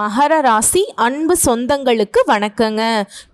மகர ராசி அன்பு சொந்தங்களுக்கு வணக்கங்க.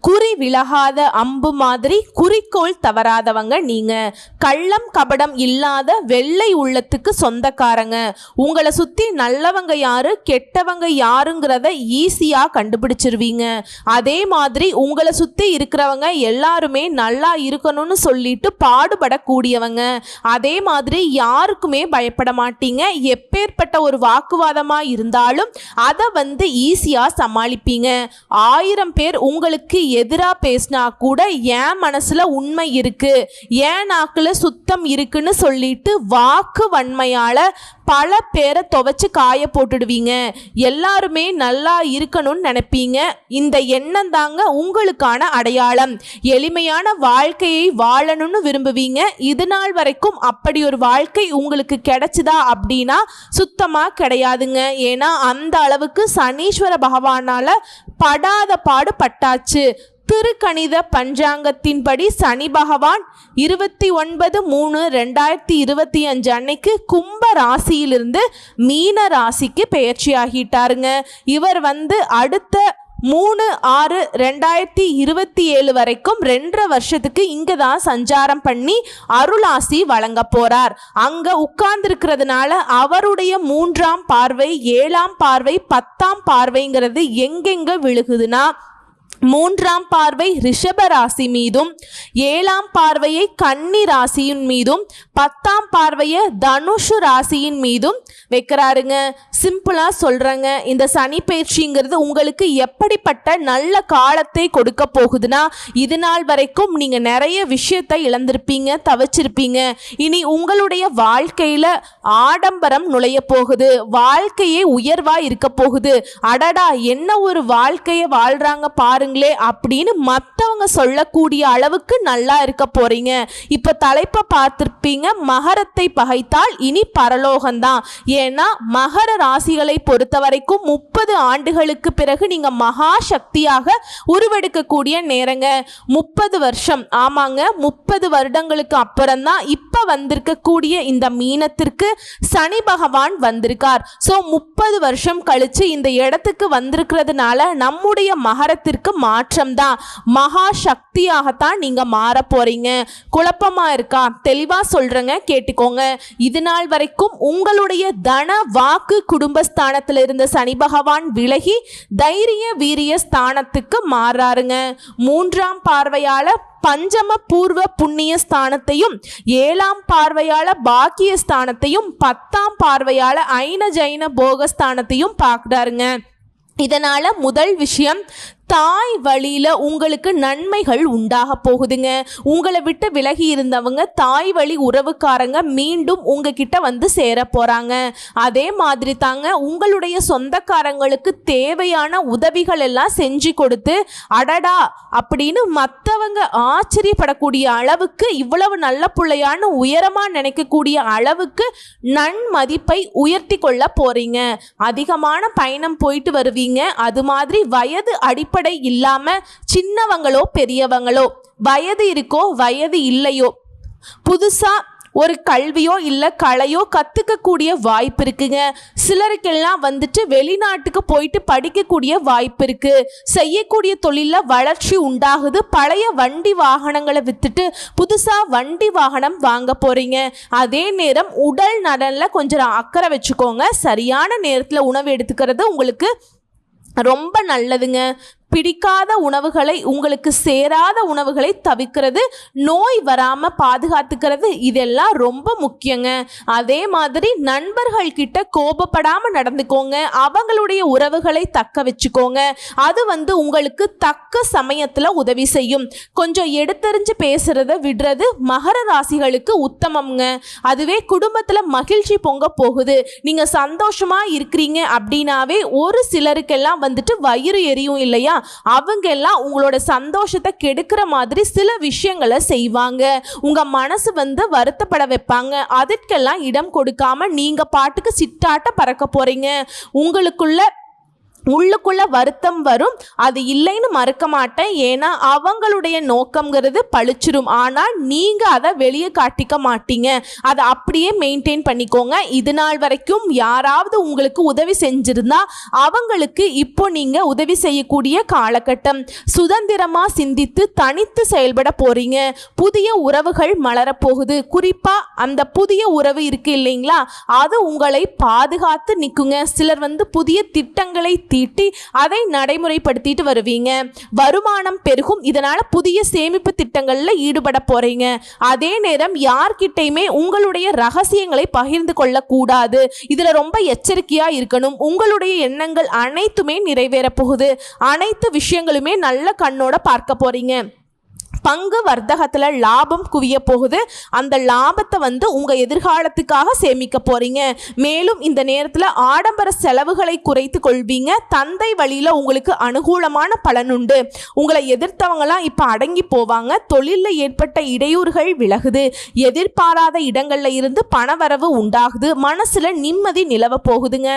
குறி விலகாத அம்பு மாதிரி குறிக்கோள் தவறாதவங்க நீங்க. கள்ளம் கபடம் இல்லாத வெள்ளை உள்ளத்துக்கு சொந்தக்காரங்க. உங்களை சுத்தி நல்லவங்க யாரு கெட்டவங்க யாருங்கிறத ஈஸியா கண்டுபிடிச்சிருவீங்க. அதே மாதிரி உங்களை சுத்தி இருக்கிறவங்க எல்லாருமே நல்லா இருக்கணும்னு சொல்லிட்டு பாடுபடக்கூடியவங்க. அதே மாதிரி யாருக்குமே பயப்பட மாட்டீங்க. எப்பேற்பட்ட ஒரு வாக்குவாதமா இருந்தாலும் அதை வந்து ஈஸியாக சமாளிப்பீங்க. ஆயிரம் பேர் உங்களுக்கு எதிராக பேசினா கூட என் மனசில் உண்மை இருக்கு. என் நாக்கில் சுத்தம் இருக்குன்னு சொல்லிட்டு வாக்கு வன்மையால் பல பேரை துவைச்சு காய போட்டுடுவீங்க. எல்லாருமே நல்லா இருக்கணும்னு நினைப்பீங்க. இந்த எண்ணம் தாங்க உங்களுக்கான அடையாளம். எளிமையான வாழ்க்கையை வாழணும்னு விரும்புவீங்க. இது நாள் வரைக்கும் அப்படி ஒரு வாழ்க்கை உங்களுக்கு கிடைச்சுதா அப்படின்னா சுத்தமாக கிடையாதுங்க. ஏன்னா அந்த அளவுக்கு சனீஸ்வர பகவானால படாத பாடு பட்டாச்சு. திருக்கணித பஞ்சாங்கத்தின்படி சனி பகவான் இருபத்தி ஒன்பது மூணு ரெண்டாயிரத்தி இருபத்தி அஞ்சு அன்னைக்கு கும்ப ராசியிலிருந்து மீன ராசிக்கு பெயர்ச்சி ஆகிட்டாருங்க இவர் வந்து அடுத்த மூணு ஆறு ரெண்டாயிரத்தி இருபத்தி ஏழு வரைக்கும் ரெண்டரை வருஷத்துக்கு இங்கே தான் சஞ்சாரம் பண்ணி அருளாசி வழங்க போகிறார் அங்கே உட்கார்ந்துருக்கிறதுனால அவருடைய மூன்றாம் பார்வை ஏழாம் பார்வை பத்தாம் பார்வைங்கிறது எங்கெங்கே விழுகுதுன்னா மூன்றாம் பார்வை ரிஷப ராசி மீதும் ஏழாம் பார்வையை கன்னி ராசியின் மீதும் பத்தாம் பார்வையை தனுஷு ராசியின் மீதும் வைக்கிறாருங்க. சிம்பிளாக சொல்கிறேங்க இந்த சனி பயிற்சிங்கிறது உங்களுக்கு எப்படிப்பட்ட நல்ல காலத்தை கொடுக்க போகுதுன்னா இது நாள் வரைக்கும் நீங்கள் நிறைய விஷயத்தை இழந்திருப்பீங்க தவிச்சிருப்பீங்க. இனி உங்களுடைய வாழ்க்கையில் ஆடம்பரம் நுழைய போகுது வாழ்க்கையே உயர்வாக இருக்க போகுது. அடடா என்ன ஒரு வாழ்க்கையை வாழ்கிறாங்க பாருங்க. பாருங்களே அப்படின்னு மற்றவங்க சொல்லக்கூடிய அளவுக்கு நல்லா இருக்க போறீங்க. இப்போ தலைப்பை பார்த்துருப்பீங்க மகரத்தை பகைத்தால் இனி பரலோகம்தான். ஏன்னா மகர ராசிகளை பொறுத்த வரைக்கும் முப்பது ஆண்டுகளுக்கு பிறகு நீங்க மகா சக்தியாக உருவெடுக்கக்கூடிய நேரங்க. முப்பது வருஷம் ஆமாங்க முப்பது வருடங்களுக்கு அப்புறம் தான் இப்போ வந்திருக்கக்கூடிய இந்த மீனத்திற்கு சனி பகவான் வந்திருக்கார். ஸோ முப்பது வருஷம் கழிச்சு இந்த இடத்துக்கு வந்திருக்கிறதுனால நம்முடைய மகரத்திற்கு மாற்றம் தான் மகா சக்தியாகத்தான் நீங்கள் மாற போறீங்க. குழப்பமா இருக்கா? தெளிவாக சொல்கிறேங்க கேட்டுக்கோங்க. இது நாள் வரைக்கும் உங்களுடைய தன வாக்கு குடும்பஸ்தானத்தில் இருந்த சனி பகவான் விலகி தைரிய வீரிய ஸ்தானத்துக்கு மாறாருங்க. மூன்றாம் பார்வையால் பஞ்சம பூர்வ புண்ணிய ஸ்தானத்தையும் ஏழாம் பார்வையால பாக்கிய ஸ்தானத்தையும் பத்தாம் பார்வையால ஐன ஜைன போகஸ்தானத்தையும் பார்க்குறாருங்க. இதனால் முதல் விஷயம் தாய் வழியில் உங்களுக்கு நன்மைகள் உண்டாக போகுதுங்க. உங்களை விட்டு விலகி இருந்தவங்க தாய் வழி உறவுக்காரங்க மீண்டும் உங்ககிட்ட வந்து சேர போகிறாங்க அதே மாதிரி தாங்க உங்களுடைய சொந்தக்காரங்களுக்கு தேவையான உதவிகள் எல்லாம் செஞ்சு கொடுத்து அடடா அப்படின்னு மற்றவங்க ஆச்சரியப்படக்கூடிய அளவுக்கு இவ்வளவு நல்ல பிள்ளையான்னு உயரமாக நினைக்கக்கூடிய அளவுக்கு நன்மதிப்பை உயர்த்தி கொள்ள போறீங்க. அதிகமான பயணம் போயிட்டு வருவீங்க. அது மாதிரி வயது அடிப்படை அடிப்படை இல்லாம சின்னவங்களோ பெரியவங்களோ வயது இருக்கோ வயது இல்லையோ புதுசா ஒரு கல்வியோ இல்லை கலையோ கற்றுக்கக்கூடிய வாய்ப்பு இருக்குங்க. சிலருக்கெல்லாம் வந்துட்டு வெளிநாட்டுக்கு போயிட்டு படிக்கக்கூடிய வாய்ப்பு இருக்குது செய்யக்கூடிய தொழிலில் வளர்ச்சி உண்டாகுது. பழைய வண்டி வாகனங்களை விற்றுட்டு புதுசாக வண்டி வாகனம் வாங்க போகிறீங்க அதே நேரம் உடல் நலனில் கொஞ்சம் அக்கறை வச்சுக்கோங்க. சரியான நேரத்தில் உணவு எடுத்துக்கிறது உங்களுக்கு ரொம்ப நல்லதுங்க. பிடிக்காத உணவுகளை உங்களுக்கு சேராத உணவுகளை தவிர்க்கிறது நோய் வராமல் பாதுகாத்துக்கிறது இதெல்லாம் ரொம்ப முக்கியங்க. அதே மாதிரி நண்பர்கள் கிட்ட கோபப்படாமல் நடந்துக்கோங்க. அவங்களுடைய உறவுகளை தக்க வச்சுக்கோங்க. அது வந்து உங்களுக்கு தக்க சமயத்தில் உதவி செய்யும். கொஞ்சம் எடுத்தறிஞ்சு பேசுறத விடுறது மகர ராசிகளுக்கு உத்தமம்ங்க. அதுவே குடும்பத்தில் மகிழ்ச்சி பொங்க போகுது. நீங்கள் சந்தோஷமாக இருக்கிறீங்க அப்படின்னாவே ஒரு சிலருக்கெல்லாம் வந்துட்டு வயிறு எரியும் இல்லையா? அவங்க எல்லாம் உங்களோட சந்தோஷத்தை கெடுக்கிற மாதிரி சில விஷயங்களை செய்வாங்க. உங்க மனசு வந்து வருத்தப்பட வைப்பாங்க. அதற்கெல்லாம் இடம் கொடுக்காம நீங்க பாட்டுக்கு சிட்டாட்ட பறக்க போறீங்க. உங்களுக்குள்ள உள்ளுக்குள்ள வருத்தம் வரும். அது இல்லைன்னு மறுக்க மாட்டேன். ஏன்னா அவங்களுடைய நோக்கம்ங்கிறது பழிச்சிரும் ஆனால் நீங்கள் அதை வெளியே காட்டிக்க மாட்டீங்க. அதை அப்படியே மெயின்டைன் பண்ணிக்கோங்க. இது நாள் வரைக்கும் யாராவது உங்களுக்கு உதவி செஞ்சிருந்தா அவங்களுக்கு இப்போ நீங்கள் உதவி செய்யக்கூடிய காலகட்டம். சுதந்திரமாக சிந்தித்து தனித்து செயல்பட போகிறீங்க புதிய உறவுகள் மலரப்போகுது. குறிப்பாக அந்த புதிய உறவு இருக்குது இல்லைங்களா? அது உங்களை பாதுகாத்து நிற்குங்க சிலர் வந்து புதிய திட்டங்களை தீட்டி அதை நடைமுறைப்படுத்திட்டு வருவீங்க. வருமானம் பெருகும். இதனால புதிய சேமிப்பு திட்டங்களில் ஈடுபட போறீங்க. அதே நேரம் யார்கிட்டயுமே உங்களுடைய ரகசியங்களை பகிர்ந்து கொள்ள கூடாது இதுல ரொம்ப எச்சரிக்கையா இருக்கணும். உங்களுடைய எண்ணங்கள் அனைத்துமே நிறைவேற போகுது. அனைத்து விஷயங்களுமே நல்ல கண்ணோட பார்க்க போறீங்க. பங்கு வர்த்தகத்தில் லாபம் குவிய போகுது. அந்த லாபத்தை வந்து உங்கள் எதிர்காலத்துக்காக சேமிக்க போகிறீங்க மேலும் இந்த நேரத்தில் ஆடம்பர செலவுகளை குறைத்து கொள்வீங்க. தந்தை வழியில் உங்களுக்கு அனுகூலமான பலன் உண்டு. உங்களை எதிர்த்தவங்களாம் இப்போ அடங்கி போவாங்க. தொழிலில் ஏற்பட்ட இடையூறுகள் விலகுது. எதிர்பாராத இடங்களில் இருந்து பணவரவு உண்டாகுது. மனசில் நிம்மதி நிலவ போகுதுங்க.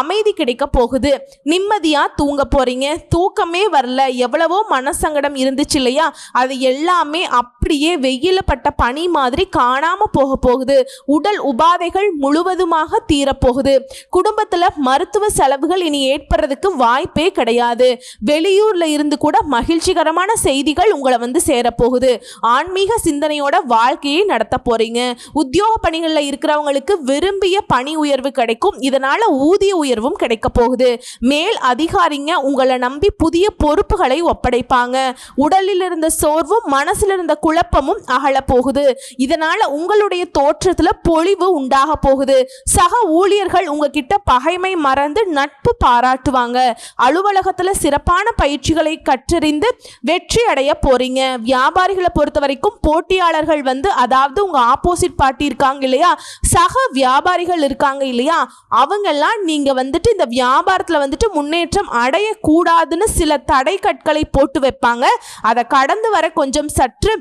அமைதி கிடைக்க போகுது. நிம்மதியாக தூங்க போகிறீங்க தூக்கமே வரல. எவ்வளவோ மனசங்கடம் இருந்துச்சு இல்லையா? அது எல்லாம் எல்லாமே அப்படியே வெயில பட்ட பனி மாதிரி காணாம போக போகுது. உடல் உபாதைகள் முழுவதுமாக தீரப்போகுது. குடும்பத்துல மருத்துவ செலவுகள் இனி ஏற்படுறதுக்கு வாய்ப்பே கிடையாது. வெளியூர்ல இருந்து கூட மகிழ்ச்சிகரமான செய்திகள் உங்களை வந்து சேரப்போகுது. ஆன்மீக சிந்தனையோட வாழ்க்கையை நடத்த போறீங்க. உத்தியோக பணிகளில் இருக்கிறவங்களுக்கு விரும்பிய பணி உயர்வு கிடைக்கும். இதனால ஊதிய உயர்வும் கிடைக்க போகுது. மேல் அதிகாரிங்க உங்களை நம்பி புதிய பொறுப்புகளை ஒப்படைப்பாங்க. உடலில் இருந்த சோர்வும் மனசுல இருந்த குழப்பமும் அகல போகுது. இதனால உங்களுடைய தோற்றத்துல பொழிவு உண்டாக போகுது. சக ஊழியர்கள் உங்ககிட்ட பகைமை மறந்து நட்பு பாராட்டுவாங்க. அலுவலகத்துல சிறப்பான பயிற்சிகளை கற்றறிந்து வெற்றி அடைய போறீங்க. வியாபாரிகளை பொறுத்த வரைக்கும் போட்டியாளர்கள் வந்து அதாவது உங்க ஆப்போசிட் பார்ட்டி இருக்காங்க இல்லையா? சக வியாபாரிகள் இருக்காங்க இல்லையா? அவங்கெல்லாம் நீங்க வந்துட்டு இந்த வியாபாரத்துல வந்துட்டு முன்னேற்றம் அடையக்கூடாதுன்னு சில தடை கற்களை போட்டு வைப்பாங்க. அதை கடந்து வர கொஞ்சம் கொஞ்சம் சற்று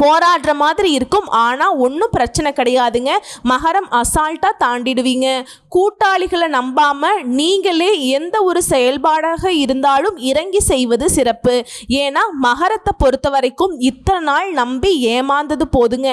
போராடுற மாதிரி இருக்கும். ஆனால் ஒன்றும் பிரச்சனை கிடையாதுங்க. மகரம் அசால்ட்டாக தாண்டிடுவீங்க. கூட்டாளிகளை நம்பாமல் நீங்களே எந்த ஒரு செயல்பாடாக இருந்தாலும் இறங்கி செய்வது சிறப்பு. ஏன்னா மகரத்தை பொறுத்த வரைக்கும் இத்தனை நாள் நம்பி ஏமாந்தது போதுங்க.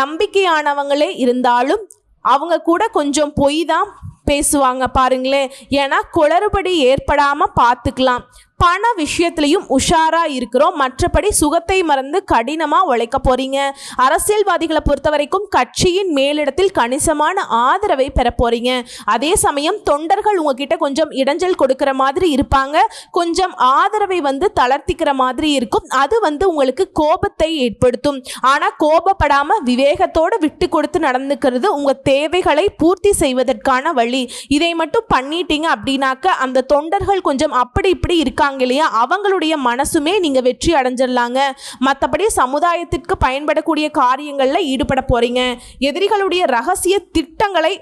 நம்பிக்கையானவங்களே இருந்தாலும் அவங்க கூட கொஞ்சம் பொய் தான் பேசுவாங்க பாருங்களேன். ஏன்னா குளறுபடி ஏற்படாமல் பார்த்துக்கலாம். பண விஷயத்துலையும் உஷாரா இருக்கிறோம். மற்றபடி சுகத்தை மறந்து கடினமாக உழைக்க போறீங்க. அரசியல்வாதிகளை பொறுத்த வரைக்கும் கட்சியின் மேலிடத்தில் கணிசமான ஆதரவை பெற போறீங்க. அதே சமயம் தொண்டர்கள் உங்ககிட்ட கொஞ்சம் இடைஞ்சல் கொடுக்கிற மாதிரி இருப்பாங்க. கொஞ்சம் ஆதரவை வந்து தளர்த்திக்கிற மாதிரி இருக்கும். அது வந்து உங்களுக்கு கோபத்தை ஏற்படுத்தும். ஆனால் கோபப்படாம விவேகத்தோடு விட்டு கொடுத்து நடந்துக்கிறது உங்க தேவைகளை பூர்த்தி செய்வதற்கான வழி. இதை மட்டும் பண்ணிட்டீங்க அப்படின்னாக்க அந்த தொண்டர்கள் கொஞ்சம் அப்படி இப்படி இருக்கா இருக்காங்க இல்லையா? அவங்களுடைய மனசுமே நீங்கள் வெற்றி அடைஞ்சிடலாங்க. மற்றபடி சமுதாயத்திற்கு பயன்படக்கூடிய காரியங்களில் ஈடுபட போகிறீங்க எதிரிகளுடைய ரகசிய திட்டங்களை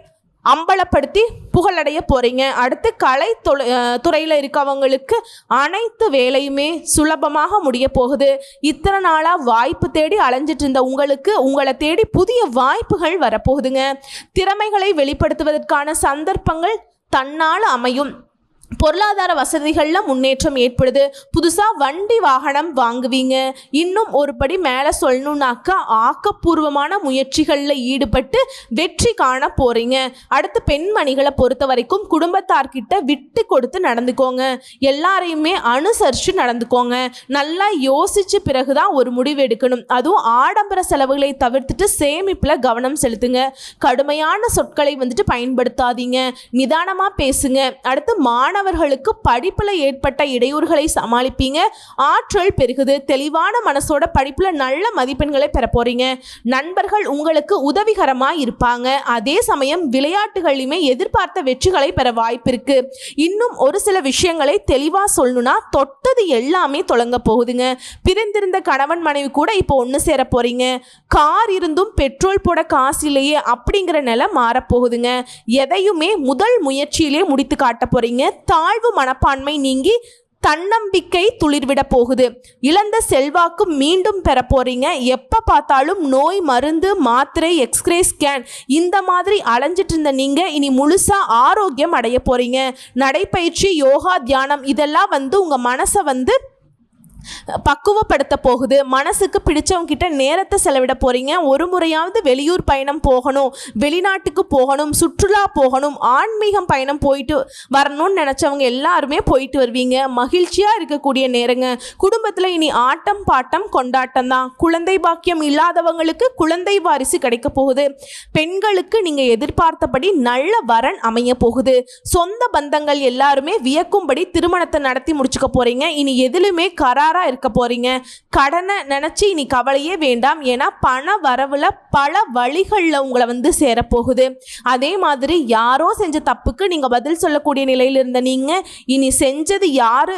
அம்பலப்படுத்தி புகழடைய போகிறீங்க அடுத்து கலை தொலை துறையில் இருக்கவங்களுக்கு அனைத்து வேலையுமே சுலபமாக முடிய போகுது. இத்தனை நாளாக வாய்ப்பு தேடி அலைஞ்சிட்டு இருந்த உங்களுக்கு உங்களை தேடி புதிய வாய்ப்புகள் வரப்போகுதுங்க. திறமைகளை வெளிப்படுத்துவதற்கான சந்தர்ப்பங்கள் தன்னால் அமையும். பொருளாதார வசதிகளில் முன்னேற்றம் ஏற்படுது. புதுசாக வண்டி வாகனம் வாங்குவீங்க. இன்னும் ஒரு படி மேலே சொல்லணுன்னாக்கா ஆக்கப்பூர்வமான முயற்சிகளில் ஈடுபட்டு வெற்றி காண போகிறீங்க அடுத்து பெண்மணிகளை பொறுத்த வரைக்கும் குடும்பத்தார்கிட்ட விட்டு கொடுத்து நடந்துக்கோங்க. எல்லாரையுமே அனுசரித்து நடந்துக்கோங்க. நல்லா யோசித்து பிறகு தான் ஒரு முடிவு எடுக்கணும். அதுவும் ஆடம்பர செலவுகளை தவிர்த்துட்டு சேமிப்பில் கவனம் செலுத்துங்க. கடுமையான சொற்களை வந்துட்டு பயன்படுத்தாதீங்க. நிதானமாக பேசுங்க. அடுத்து மாணவர்களுக்கு படிப்பில் ஏற்பட்ட இடையூறுகளை சமாளிப்பீங்க. ஆற்றல் பெருகுது. தெளிவான மனசோட படிப்பில் நல்ல மதிப்பெண்களை பெற போறீங்க. நண்பர்கள் உங்களுக்கு உதவிகரமாக இருப்பாங்க. அதே சமயம் விளையாட்டுகளிலுமே எதிர்பார்த்த வெற்றிகளை பெற வாய்ப்பு இருக்கு. இன்னும் ஒரு சில விஷயங்களை தெளிவாக சொல்லணும்னா தொட்டது எல்லாமே தொடங்க போகுதுங்க. பிரிந்திருந்த கணவன் மனைவி கூட இப்போ ஒன்று சேர போறீங்க. கார் இருந்தும் பெட்ரோல் போட காசு இல்லையே அப்படிங்கிற நிலை மாறப்போகுதுங்க எதையுமே முதல் முயற்சியிலே முடித்து காட்ட போறீங்க. தாழ்வு மனப்பான்மை நீங்கி தன்னம்பிக்கை துளிர்விட போகுது. இழந்த செல்வாக்கு மீண்டும் பெற போறீங்க. எப்போ பார்த்தாலும் நோய் மருந்து மாத்திரை எக்ஸ்ரே ஸ்கேன் இந்த மாதிரி அலைஞ்சிட்டு இருந்த நீங்க இனி முழுசா ஆரோக்கியம் அடைய போறீங்க. நடைப்பயிற்சி யோகா தியானம் இதெல்லாம் வந்து உங்க மனசை வந்து பக்குவப்படுத்த போகுது. மனசுக்கு பிடிச்சவங்க கிட்ட நேரத்தை செலவிட போறீங்க. ஒரு முறையாவது வெளியூர் பயணம் போகணும் வெளிநாட்டுக்கு போகணும் சுற்றுலா போகணும் ஆன்மீகம் பயணம் போயிட்டு வரணும்னு நினச்சவங்க எல்லாருமே போயிட்டு வருவீங்க. மகிழ்ச்சியாக இருக்கக்கூடிய நேரங்க. குடும்பத்தில் இனி ஆட்டம் பாட்டம் கொண்டாட்டம் தான். குழந்தை பாக்கியம் இல்லாதவங்களுக்கு குழந்தை வாரிசு கிடைக்க போகுது. பெண்களுக்கு நீங்கள் எதிர்பார்த்தபடி நல்ல வரன் அமைய போகுது. சொந்த பந்தங்கள் எல்லாருமே வியக்கும்படி திருமணத்தை நடத்தி முடிச்சுக்க போறீங்க. இனி எதிலுமே கரார் இருக்க போறீங்க. கடனை நினச்சி இனி கவலையே வேண்டாம். ஏன்னா பண வரவில் பல வழிகளில் உங்களை வந்து சேரப்போகுது. அதே மாதிரி யாரோ செஞ்ச தப்புக்கு நீங்கள் பதில் சொல்லக்கூடிய நிலையில் இருந்த நீங்கள் இனி செஞ்சது யார்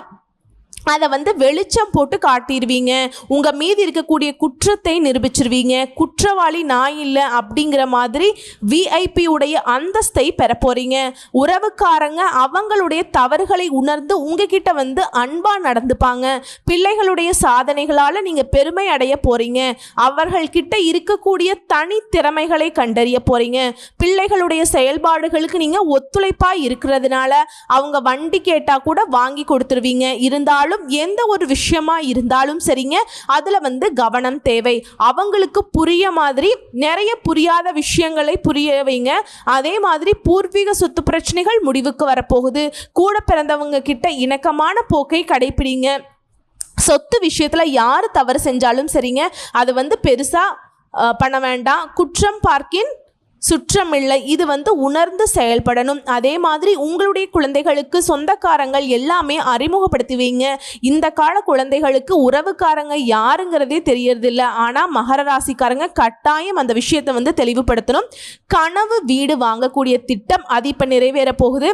அதை வந்து வெளிச்சம் போட்டு காட்டிடுவீங்க உங்கள் மீது இருக்கக்கூடிய குற்றத்தை நிரூபிச்சிருவீங்க. குற்றவாளி நான் இல்லை அப்படிங்கிற மாதிரி விஐபி உடைய அந்தஸ்தை பெற போகிறீங்க உறவுக்காரங்க அவங்களுடைய தவறுகளை உணர்ந்து உங்ககிட்ட வந்து அன்பாக நடந்துப்பாங்க. பிள்ளைகளுடைய சாதனைகளால் நீங்கள் பெருமை அடைய போகிறீங்க அவர்கள்கிட்ட இருக்கக்கூடிய தனி திறமைகளை கண்டறிய போகிறீங்க பிள்ளைகளுடைய செயல்பாடுகளுக்கு நீங்கள் ஒத்துழைப்பாக இருக்கிறதுனால அவங்க வண்டி கேட்டால் கூட வாங்கி கொடுத்துருவீங்க. இருந்தாலும் எந்த ஒரு விஷயமா இருந்தாலும் சரிங்க அதில் வந்து கவனம் தேவை. அவங்களுக்கு புரிய மாதிரி நிறைய புரியாத விஷயங்களை புரிய வைங்க. அதே மாதிரி பூர்வீக சொத்து பிரச்சனைகள் முடிவுக்கு வரப்போகுது. கூட பிறந்தவங்க கிட்ட இணக்கமான போக்கை கடைப்பிடிங்க. சொத்து விஷயத்தில் யார் தவறு செஞ்சாலும் சரிங்க அது வந்து பெருசாக பண்ண வேண்டாம். குற்றம் பார்க்கின் சுற்றமில்லை. இது வந்து உணர்ந்து செயல்படணும். அதே மாதிரி உங்களுடைய குழந்தைகளுக்கு சொந்தக்காரங்கள் எல்லாமே அறிமுகப்படுத்துவீங்க. இந்த கால குழந்தைகளுக்கு உறவுக்காரங்க யாருங்கிறதே தெரியறதில்ல. ஆனால் மகர ராசிக்காரங்க கட்டாயம் அந்த விஷயத்தை வந்து தெளிவுபடுத்தணும். கனவு வீடு வாங்கக்கூடிய திட்டம் அது இப்போ நிறைவேற போகுது.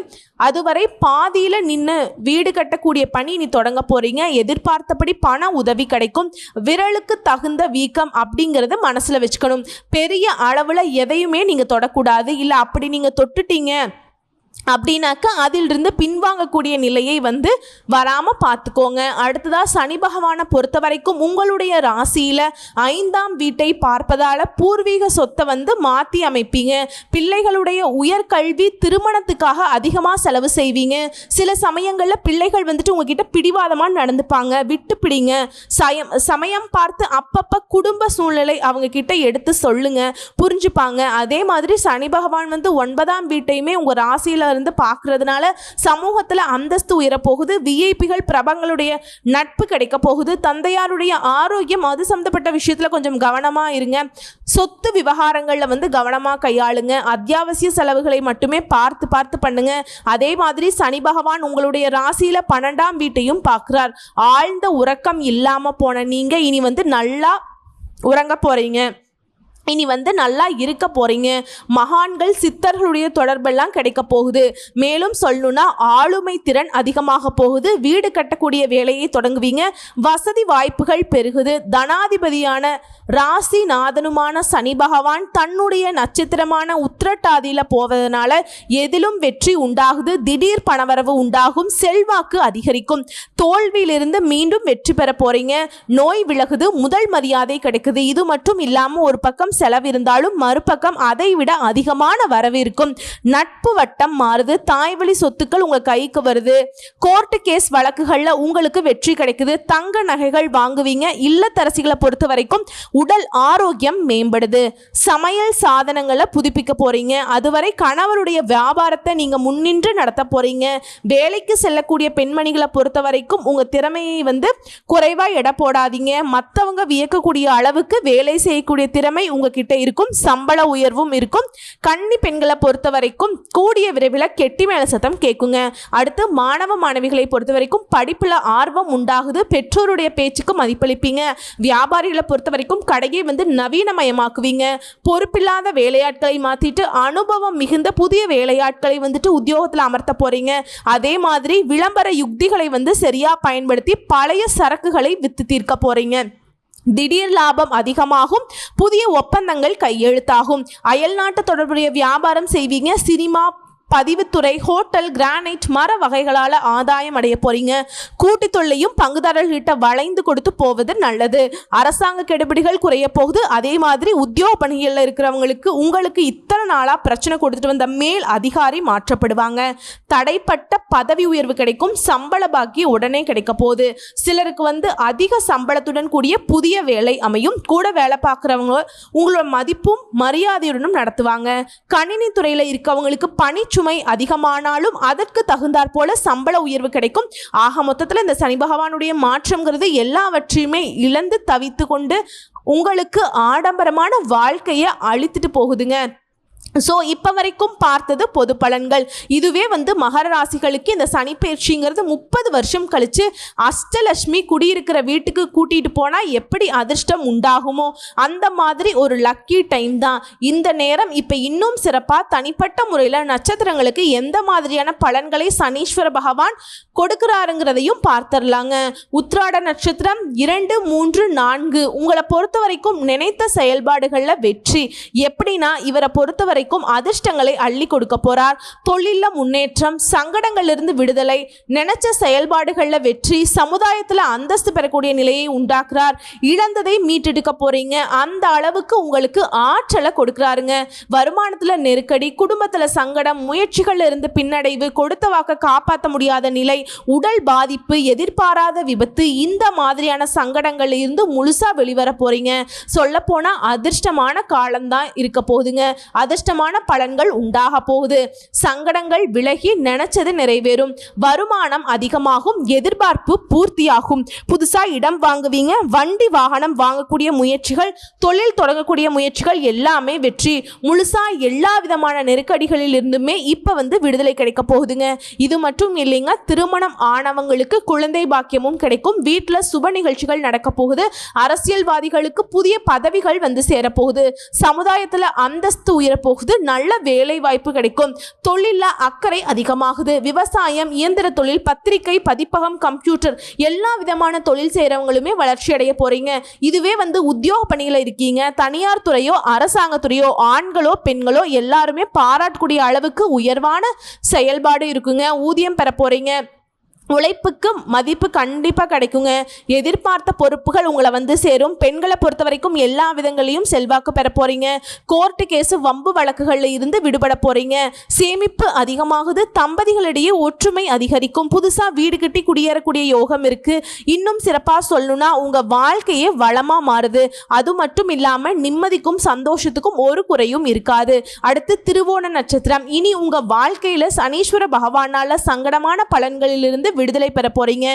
அதுவரை பாதியில் நின்று வீடு கட்டக்கூடிய பணி நீ தொடங்க போறீங்க. எதிர்பார்த்தபடி பண உதவி கிடைக்கும். விரலுக்கு தகுந்த வீக்கம் அப்படிங்கிறத மனசில் வச்சுக்கணும். பெரிய அளவில் எதையுமே நீங்கள் தொடக்கூடாது. இல்லை அப்படி நீங்கள் தொட்டுட்டீங்க அப்படின்னாக்கா அதிலிருந்து பின்வாங்கக்கூடிய நிலையை வந்து வராமல் பார்த்துக்கோங்க. அடுத்ததாக சனி பகவானை பொறுத்த வரைக்கும் உங்களுடைய ராசியில் ஐந்தாம் வீட்டை பார்ப்பதால் பூர்வீக சொத்தை வந்து மாற்றி அமைப்பீங்க. பிள்ளைகளுடைய உயர்கல்வி திருமணத்துக்காக அதிகமாக செலவு செய்வீங்க. சில சமயங்களில் பிள்ளைகள் வந்துட்டு உங்ககிட்ட பிடிவாதமாக நடந்துப்பாங்க. விட்டு பிடிங்க. சயம் சமயம் பார்த்து அப்பப்போ குடும்ப சூழ்நிலை அவங்க கிட்ட எடுத்து சொல்லுங்கள் புரிஞ்சுப்பாங்க. அதே மாதிரி சனி பகவான் வந்து ஒன்பதாம் வீட்டையுமே உங்கள் ராசியில் இருந்து பார்க்கறதுனால சமூகத்தில் அந்தஸ்து உயரப்போகுது. விஐபிகள் பிரபங்களுடைய நட்பு கிடைக்க போகுது. தந்தையாருடைய ஆரோக்கியம் அது சம்மந்தப்பட்ட விஷயத்தில் கொஞ்சம் கவனமாக இருங்க. சொத்து விவகாரங்களில் வந்து கவனமாக கையாளுங்க. அத்தியாவசிய செலவுகளை மட்டுமே பார்த்து பார்த்து பண்ணுங்க. அதே மாதிரி சனி பகவான் உங்களுடைய ராசியில் பன்னெண்டாம் வீட்டையும் பார்க்குறார். ஆழ்ந்த உறக்கம் இல்லாமல் போன நீங்கள் இனி வந்து நல்லா உறங்க போகிறீங்க இனி வந்து நல்லா இருக்க போறீங்க. மகான்கள் சித்தர்களுடைய தொடர்பெல்லாம் கிடைக்க போகுது. மேலும் சொல்லணும்னா ஆளுமை திறன் அதிகமாக போகுது. வீடு கட்டக்கூடிய வேலையை தொடங்குவீங்க. வசதி வாய்ப்புகள் பெருகுது. தனாதிபதியான ராசி நாதனுமான சனி பகவான் தன்னுடைய நட்சத்திரமான உத்திரட்டாதியில் போவதனால எதிலும் வெற்றி உண்டாகுது. திடீர் பணவரவு உண்டாகும். செல்வாக்கு அதிகரிக்கும். தோல்வியிலிருந்து மீண்டும் வெற்றி பெற போறீங்க. நோய் விலகுது. முதல் மரியாதை கிடைக்குது. இது மட்டும் இல்லாமல் ஒரு பக்கம் செலவு இருந்தாலும் மறுபக்கம் அதை விட அதிகமான வரவிருக்கும். நட்பு வட்டம் மாறுது. தாய்வழி சொத்துக்கள் உங்க கைக்கு வருது. கோர்ட்டு கேஸ் வழக்குகளில் உங்களுக்கு வெற்றி கிடைக்குது. தங்க நகைகள் வாங்குவீங்க. இல்லத்தரசிகளை பொறுத்த வரைக்கும் உடல் ஆரோக்கியம் மேம்படுது. சமையல் சாதனங்களை புதுப்பிக்க போறீங்க. அதுவரை கணவருடைய வியாபாரத்தை நீங்க முன்னின்று நடத்த போறீங்க. வேலைக்கு செல்லக்கூடிய பெண்மணிகளை பொறுத்த வரைக்கும் உங்க திறமையை வந்து குறைவா எடை போடாதீங்க. மற்றவங்க வியக்கக்கூடிய அளவுக்கு வேலை செய்யக்கூடிய திறமை உங்ககிட்ட இருக்கும் சம்பள உயர்வும் இருக்கும். கன்னி பெண்களை பொறுத்த வரைக்கும் கூடிய விரைவில் கெட்டி மேல சத்தம் கேட்குங்க. அடுத்து மாணவ மாணவிகளை பொறுத்த வரைக்கும் படிப்பில் ஆர்வம் உண்டாகுது. பெற்றோருடைய பேச்சுக்கு மதிப்பளிப்பீங்க. வியாபாரிகளை பொறுத்த வரைக்கும் கடையை வந்து நவீனமயமாக்குவீங்க. பொறுப்பில்லாத வேலையாட்களை மாற்றிட்டு அனுபவம் மிகுந்த புதிய வேலையாட்களை வந்துட்டு உத்தியோகத்தில் அமர்த்த போறீங்க. அதே மாதிரி விளம்பர யுக்திகளை வந்து சரியாக பயன்படுத்தி பழைய சரக்குகளை வித்து தீர்க்க போறீங்க. திடீர் லாபம் அதிகமாகும் புதிய ஒப்பந்தங்கள் கையெழுத்தாகும். அயல்நாட்டு தொடர்புடைய வியாபாரம் செய்வீங்க. சினிமா பதிவுத்துறை ஹோட்டல் கிரானைட் மர வகைகளால் ஆதாயம் அடைய போறீங்க. கூட்டு தொல்லையும் பங்குதாரர்கள்கிட்ட வளைந்து கொடுத்து போவது நல்லது. அரசாங்க கெடுபிடிகள் குறைய போகுது. அதே மாதிரி உத்தியோக பணிகளில் இருக்கிறவங்களுக்கு உங்களுக்கு இத்தனை நாளாக பிரச்சனை கொடுத்துட்டு வந்த மேல் அதிகாரி மாற்றப்படுவாங்க? தடைப்பட்ட பதவி உயர்வு கிடைக்கும் சம்பள பாக்கி உடனே கிடைக்க போகுது. சிலருக்கு வந்து அதிக சம்பளத்துடன் கூடிய புதிய வேலை அமையும். கூட வேலை பார்க்குறவங்க உங்களோட மதிப்பும் மரியாதையுடனும் நடத்துவாங்க. கணினி துறையில் இருக்கவங்களுக்கு பணிச்சுமை அதிகமானாலும் அதற்கு தகுந்தாற் போல சம்பள உயர்வு கிடைக்கும். ஆக மொத்தத்தில் இந்த சனி பகவானுடைய மாற்றம்ங்கிறது எல்லாவற்றையுமே இழந்து தவித்து கொண்டு உங்களுக்கு ஆடம்பரமான வாழ்க்கையை அழித்துட்டு போகுதுங்க. ஸோ இப்போ வரைக்கும் பார்த்தது பொது பலன்கள். இதுவே வந்து மகர ராசிகளுக்கு இந்த சனி பயிற்சிங்கிறது முப்பது வருஷம் கழித்து அஷ்டலட்சுமி குடியிருக்கிற வீட்டுக்கு கூட்டிகிட்டு போனால் எப்படி அதிர்ஷ்டம் உண்டாகுமோ அந்த மாதிரி ஒரு லக்கி டைம் தான். இந்த நேரம் இப்போ இன்னும் சிறப்பாக தனிப்பட்ட முறையில் நட்சத்திரங்களுக்கு எந்த மாதிரியான பலன்களை சனீஸ்வர பகவான் கொடுக்குறாருங்கிறதையும் பார்த்துடலாங்க. உத்ராட நட்சத்திரம் இரண்டு மூன்று நான்கு. உங்களை பொறுத்த வரைக்கும் நினைத்த செயல்பாடுகளில் வெற்றி. எப்படின்னா இவரை பொறுத்தவரை வரைக்கும் அதிர்ஷ்டங்களை அள்ளி கொடுக்க போறார். தொழில முன்னேற்றம் சங்கடங்களிலிருந்து விடுதலை நினைச்ச செயல்பாடுகளில் வெற்றி சமுதாயத்தில் அந்தஸ்து பெறக்கூடிய நிலையை உண்டாக்குறார். இழந்ததை மீட்டெடுக்க போறீங்க. அந்த அளவுக்கு உங்களுக்கு ஆற்றலை கொடுக்குறாருங்க. வருமானத்தில் நெருக்கடி குடும்பத்தில் சங்கடம் முயற்சிகள் இருந்து பின்னடைவு கொடுத்த வாக்க காப்பாற்ற முடியாத நிலை உடல் பாதிப்பு எதிர்பாராத விபத்து இந்த மாதிரியான சங்கடங்கள்ல இருந்து முழுசா வெளிவர போறீங்க. சொல்ல போனா அதிர்ஷ்டமான காலம்தான் இருக்க போகுதுங்க. அதிர்ஷ்டமான பலன்கள் உண்டாக போகுது. சங்கடங்கள் விலகி நினைச்சது நிறைவேறும். வருமானம் அதிகமாகும் எதிர்பார்ப்பு பூர்த்தியாகும். புதுசா இடம் வாங்குவீங்க வண்டி வாகனம் வாங்கக்கூடிய முயற்சிகள் தொழில் தொடங்கக்கூடிய முயற்சிகள் எல்லாமே வெற்றி. முழுசா எல்லா விதமான நெருக்கடிகளில் இருந்துமே இப்ப வந்து விடுதலை கிடைக்க போகுதுங்க. இது மட்டும் இல்லைங்க திருமணம் ஆனவங்களுக்கு குழந்தை பாக்கியமும் கிடைக்கும். வீட்டில் சுப நிகழ்ச்சிகள் நடக்க போகுது. அரசியல்வாதிகளுக்கு புதிய பதவிகள் வந்து சேரப்போகுது சமுதாயத்தில் அந்தஸ்து உயரப்போகுது நல்ல வேலை வாய்ப்பு கிடைக்கும். தொழிலில் அக்கறை அதிகமாகுது. விவசாயம் இயந்திர தொழில் பத்திரிகை பதிப்பகம் கம்ப்யூட்டர் எல்லா விதமான தொழில் செய்கிறவங்களுமே வளர்ச்சி அடைய போகிறீங்க இதுவே வந்து உத்தியோக பணியில் இருக்கீங்க. தனியார் துறையோ அரசாங்கத்துறையோ ஆண்களோ பெண்களோ எல்லாருமே பாராட்டக்கூடிய அளவுக்கு உயர்வான செயல்பாடு இருக்குங்க. ஊதியம் பெற போகிறீங்க உழைப்புக்கு மதிப்பு கண்டிப்பாக கிடைக்குங்க. எதிர்பார்த்த பொறுப்புகள் உங்களை வந்து சேரும். பெண்களை பொறுத்த வரைக்கும் எல்லா விதங்களையும் செல்வாக்கு பெற போறீங்க. கோர்ட்டு கேஸு வம்பு வழக்குகளில் இருந்து விடுபட போறீங்க. சேமிப்பு அதிகமாகுது. தம்பதிகளிடையே ஒற்றுமை அதிகரிக்கும். புதுசாக வீடு கட்டி குடியேறக்கூடிய யோகம் இருக்கு. இன்னும் சிறப்பாக சொல்லணும்னா உங்கள் வாழ்க்கையே வளமாக மாறுது. அது மட்டும் இல்லாமல் நிம்மதிக்கும் சந்தோஷத்துக்கும் ஒரு குறையும் இருக்காது. அடுத்து திருவோண நட்சத்திரம். இனி உங்கள் வாழ்க்கையில் சனீஸ்வர பகவானால சங்கடமான பலன்களிலிருந்து விடுதலை பெற போறீங்க.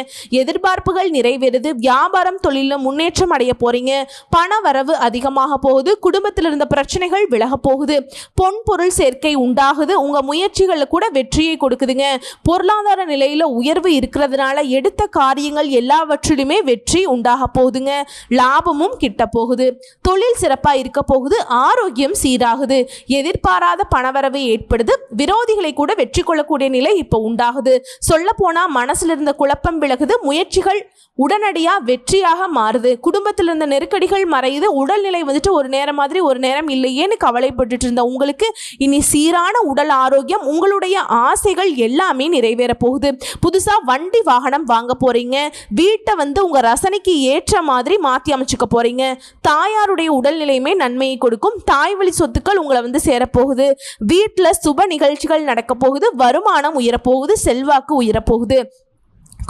எதிர்பார்ப்புகள் நிறைவேறுது. வியாபாரம் தொழிலில் முன்னேற்றம் அடைய போறீங்க. பண வரவு அதிகமாக போகுது. குடும்பத்தில் இருந்த பிரச்சனைகள் விலக போகுது. பொன் பொருள் சேர்க்கை உண்டாகுது. உங்க முயற்சிகளில் கூட வெற்றியை கொடுக்குதுங்க. பொருளாதார நிலையில உயர்வு இருக்கிறதுனால எடுத்த காரியங்கள் எல்லாவற்றிலுமே வெற்றி உண்டாக போகுதுங்க. லாபமும் கிட்ட போகுது. தொழில் சிறப்பா இருக்க போகுது. ஆரோக்கியம் சீராகுது. எதிர்பாராத பணவரவு ஏற்படுது. விரோதிகளை கூட வெற்றி கொள்ளக்கூடிய நிலை இப்போ உண்டாகுது. சொல்ல போனா மனசுல இருந்த குழப்பம் விலகுது முயற்சிகள் உடனடியாக வெற்றியாக மாறுது. குடும்பத்தில் இருந்த நெருக்கடிகள் மறையுது உடல்நிலை வந்துட்டு ஒரு நேரம் மாதிரி ஒரு நேரம் இல்லையேன்னு கவலைப்பட்டுட்டு இருந்த உங்களுக்கு இனி சீரான உடல் ஆரோக்கியம் உங்களுடைய ஆசைகள் எல்லாமே நிறைவேற போகுது. புதுசாக வண்டி வாகனம் வாங்க போறீங்க வீட்டை வந்து உங்க ரசனைக்கு ஏற்ற மாதிரி மாற்றி அமைச்சுக்க போறீங்க. தாயாருடைய உடல்நிலையுமே நன்மையை கொடுக்கும். தாய் வழி சொத்துக்கள் உங்களை வந்து சேரப்போகுது வீட்டில் சுப நிகழ்ச்சிகள் நடக்க போகுது வருமானம் உயரப்போகுது செல்வாக்கு உயரப்போகுது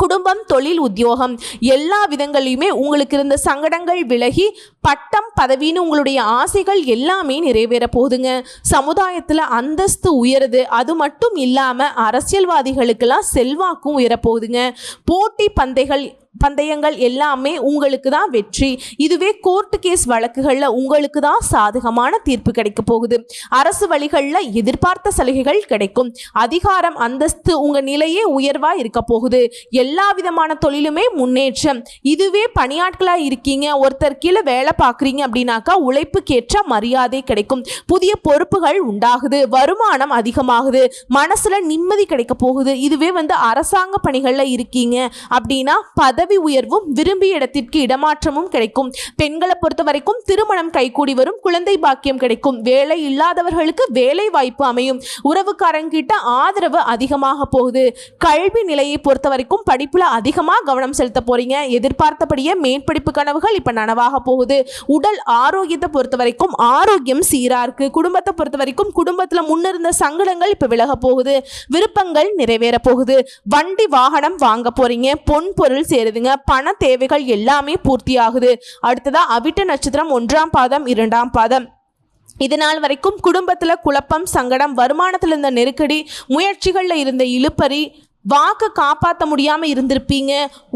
குடும்பம் தொழில் உத்தியோகம் எல்லா விதங்களையுமே உங்களுக்கு இருந்த சங்கடங்கள் விலகி பட்டம் பதவின்னு உங்களுடைய ஆசைகள் எல்லாமே நிறைவேற போகுதுங்க. சமுதாயத்தில் அந்தஸ்து உயருது. அது மட்டும் இல்லாமல் அரசியல்வாதிகளுக்கெல்லாம் செல்வாக்கும் உயர போகுதுங்க போட்டி பந்தைகள் பந்தயங்கள் எல்லாமே உங்களுக்கு தான் வெற்றி. இதுவே கோர்ட்டு கேஸ் வழக்குகளில் உங்களுக்கு தான் சாதகமான தீர்ப்பு கிடைக்க போகுது. அரசு வழிகளில் எதிர்பார்த்த சலுகைகள் கிடைக்கும். அதிகாரம் அந்தஸ்து உங்கள் நிலையே உயர்வாக இருக்க போகுது. எல்லா விதமான தொழிலுமே முன்னேற்றம். இதுவே பணியாட்களாக இருக்கீங்க ஒருத்தர் கீழே வேலை பார்க்குறீங்க அப்படின்னாக்கா உழைப்புக்கேற்ற மரியாதை கிடைக்கும். புதிய பொறுப்புகள் உண்டாகுது வருமானம் அதிகமாகுது மனசில் நிம்மதி கிடைக்க போகுது. இதுவே வந்து அரசாங்க பணிகளில் இருக்கீங்க அப்படின்னா பதவி பதவி உயர்வும் விரும்பிய இடத்திற்கு இடமாற்றமும் கிடைக்கும். பெண்களை பொறுத்த வரைக்கும் திருமணம் கைகூடி வரும் குழந்தை பாக்கியம் கிடைக்கும். வேலை இல்லாதவர்களுக்கு வேலை வாய்ப்பு அமையும். உறவுக்காரங்கிட்ட ஆதரவு அதிகமாக போகுது. கல்வி நிலையை பொறுத்த வரைக்கும் படிப்புல அதிகமாக கவனம் செலுத்த போறீங்க. எதிர்பார்த்தபடியே மேற்படிப்பு கனவுகள் இப்ப நனவாக போகுது. உடல் ஆரோக்கியத்தை பொறுத்த வரைக்கும் ஆரோக்கியம் சீரா இருக்கு. குடும்பத்தை பொறுத்த வரைக்கும் குடும்பத்துல முன்னிருந்த சங்கடங்கள் இப்ப விலக போகுது. விருப்பங்கள் நிறைவேற போகுது. வண்டி வாகனம் வாங்க போறீங்க. பொன் பொருள் சேருது. சேருதுங்க பண தேவைகள் எல்லாமே பூர்த்தி ஆகுது அடுத்ததா அவிட்ட நட்சத்திரம் ஒன்றாம் பாதம் இரண்டாம் பாதம். இது நாள் வரைக்கும் குடும்பத்தில் குழப்பம் சங்கடம் வருமானத்தில் இருந்த நெருக்கடி முயற்சிகளில் இருந்த இழுப்பறி வாக்கு காப்பாற்ற முடியாமல் இருந்திருப்பீங்க.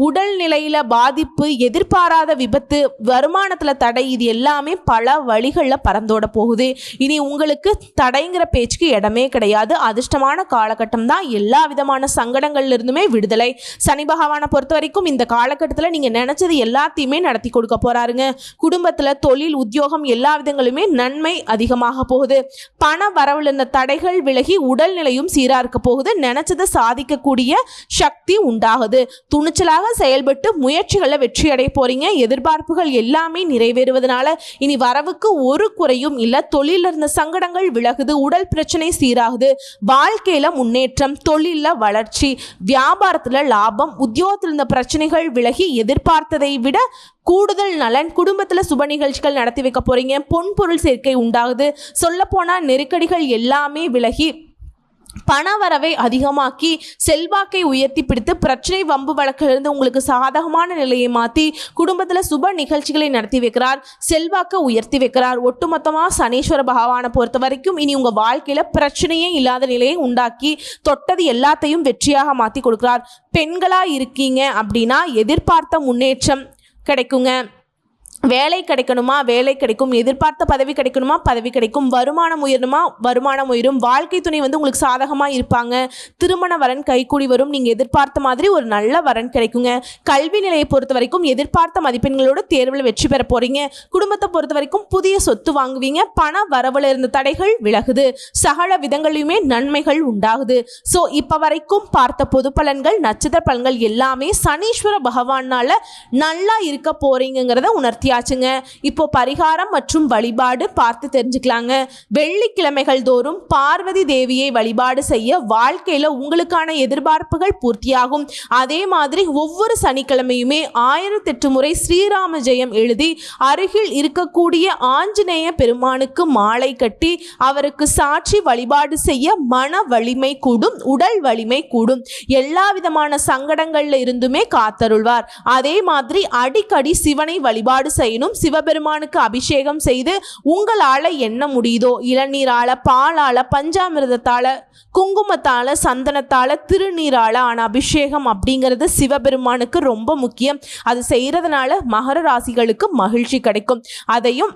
உடல்நிலையில் பாதிப்பு எதிர்பாராத விபத்து வருமானத்தில் தடை இது எல்லாமே பல வழிகளில் பறந்தோட போகுது. இனி உங்களுக்கு தடைங்கிற பேச்சுக்கு இடமே கிடையாது. அதிர்ஷ்டமான காலகட்டம் தான். எல்லா விதமான சங்கடங்கள்லேருந்துமே விடுதலை. சனி பகவானை பொறுத்த வரைக்கும் இந்த காலகட்டத்தில் நீங்கள் நினச்சது எல்லாத்தையுமே நடத்தி கொடுக்க போகிறாருங்க குடும்பத்தில் தொழில் உத்தியோகம் எல்லா விதங்களுமே நன்மை அதிகமாக போகுது. பண வரவில் இருந்த தடைகள் விலகி உடல்நிலையும் சீராக இருக்க போகுது. நினச்சதை சாதிக்கக்கூடிய சக்தி உண்டாகுது. துணிச்சலாக செயல்பட்டு முயற்சிகளில் வெற்றி அடைய போறீங்க. எதிர்பார்ப்புகள் எல்லாமே நிறைவேறுவதனால இனி வரவுக்கு ஒரு குறையும் இல்லை. தொழிலில் இருந்த சங்கடங்கள் விலகுது. உடல் பிரச்சனை சீராகுது. வாழ்க்கையில முன்னேற்றம் தொழிலில் வளர்ச்சி வியாபாரத்தில் லாபம் உத்தியோகத்தில் இருந்த பிரச்சனைகள் விலகி எதிர்பார்த்ததை விட கூடுதல் நலன் குடும்பத்தில் சுப நிகழ்ச்சிகள் நடத்தி வைக்க போறீங்க. பொன் பொருள் சேர்க்கை உண்டாகுது. சொல்லப்போனால் நெருக்கடிகள் எல்லாமே விலகி பண வரவை அதிகமாக்கி செல்வாக்கை உயர்த்தி பிடித்து பிரச்சனை வம்பு வழக்கிலிருந்து உங்களுக்கு சாதகமான நிலையை மாற்றி குடும்பத்தில் சுப நிகழ்ச்சிகளை நடத்தி வைக்கிறார் செல்வாக்கை உயர்த்தி வைக்கிறார். ஒட்டுமொத்தமாக சனீஸ்வர பகவானை பொறுத்த வரைக்கும் இனி உங்கள் வாழ்க்கையில் பிரச்சனையே இல்லாத நிலையை உண்டாக்கி தொட்டது எல்லாத்தையும் வெற்றியாக மாற்றி கொடுக்கிறார். பெண்களாக இருக்கீங்க அப்படின்னா எதிர்பார்த்த முன்னேற்றம் கிடைக்குங்க. வேலை கிடைக்கணுமா? வேலை கிடைக்கும். எதிர்பார்த்த பதவி கிடைக்கணுமா? பதவி கிடைக்கும். வருமானம் உயரணுமா? வருமானம் உயரும். வாழ்க்கை துணை வந்து உங்களுக்கு சாதகமாக இருப்பாங்க. திருமண வரன் கைகூடி வரும். நீங்கள் எதிர்பார்த்த மாதிரி ஒரு நல்ல வரன் கிடைக்குங்க. கல்வி நிலையை பொறுத்த வரைக்கும் எதிர்பார்த்த மதிப்பெண்களோட தேர்வில் வெற்றி பெற போகிறீங்க குடும்பத்தை பொறுத்த வரைக்கும் புதிய சொத்து வாங்குவீங்க. பண வரவில் இருந்த தடைகள் விலகுது. சகல விதங்களையுமே நன்மைகள் உண்டாகுது. ஸோ இப்போ வரைக்கும் பார்த்த பொது பலன்கள் நட்சத்திர பலன்கள் எல்லாமே சனீஸ்வர பகவானால் நல்லா இருக்க போறீங்கிறத உணர்த்தியாச்சுங்க இப்போ பரிகாரம் மற்றும் வழிபாடு பார்த்து தெரிஞ்சுக்கலாங்க. வெள்ளிக்கிழமைகள் தோறும் பார்வதி தேவியை வழிபாடு செய்ய வாழ்க்கையில உங்களுக்கான எதிர்பார்ப்புகள் பூர்த்தியாகும். அதே மாதிரி ஒவ்வொரு சனிக்கிழமையுமே ஆயிரத்தெட்டு முறை ஸ்ரீராம ஜெயம் எழுதி அருகில் இருக்கக்கூடிய ஆஞ்சநேய பெருமானுக்கு மாலை கட்டி அவருக்கு சாட்சி வழிபாடு செய்ய மன வலிமை கூடும் உடல் வலிமை கூடும். எல்லா விதமான சங்கடங்கள்ல இருந்துமே காத்தருள்வார். அதே மாதிரி அடிக்கடி சிவனை வழிபாடு செய்யணும். சிவபெருமானுக்கு அபிஷேகம் செய்து உங்களால என்ன முடியுதோ இளநீரால பாலால பஞ்சாமிரதத்தால் குங்குமத்தால சந்தனத்தால திருநீரால ஆன அபிஷேகம் அப்படிங்கிறது சிவபெருமானுக்கு ரொம்ப முக்கியம். அது செய்யறதுனால மகர ராசிகளுக்கு மகிழ்ச்சி கிடைக்கும். அதையும்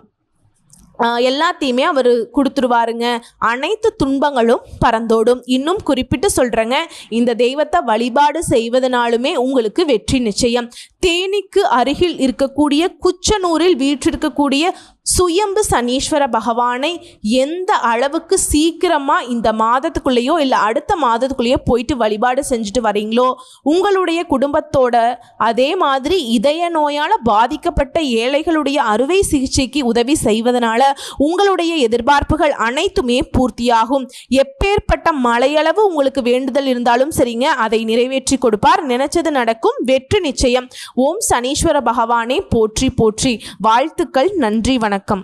எல்லாத்தையுமே அவர் கொடுத்துருவாருங்க. அனைத்து துன்பங்களும் பறந்தோடும். இன்னும் குறிப்பிட்டு சொல்கிறேங்க இந்த தெய்வத்தை வழிபாடு செய்வதனாலுமே உங்களுக்கு வெற்றி நிச்சயம். தேனிக்கு அருகில் இருக்கக்கூடிய குச்சனூரில் வீற்றிருக்கக்கூடிய சுயம்பு சனீஸ்வர பகவானை எந்த அளவுக்கு சீக்கிரமாக இந்த மாதத்துக்குள்ளேயோ இல்லை அடுத்த மாதத்துக்குள்ளேயோ போயிட்டு வழிபாடு செஞ்சுட்டு வரீங்களோ உங்களுடைய குடும்பத்தோட அதே மாதிரி இதய நோயால் பாதிக்கப்பட்ட ஏழைகளுடைய அறுவை சிகிச்சைக்கு உதவி செய்வதனால உங்களுடைய எதிர்பார்ப்புகள் அனைத்துமே பூர்த்தியாகும். எப்பேற்பட்ட மலையளவு உங்களுக்கு வேண்டுதல் இருந்தாலும் சரிங்க அதை நிறைவேற்றி கொடுப்பார். நினைச்சது நடக்கும். வெற்றி நிச்சயம். ஓம் சனீஸ்வர பகவானே போற்றி போற்றி. வாழ்த்துக்கள். நன்றி வணக்கம். வணக்கம்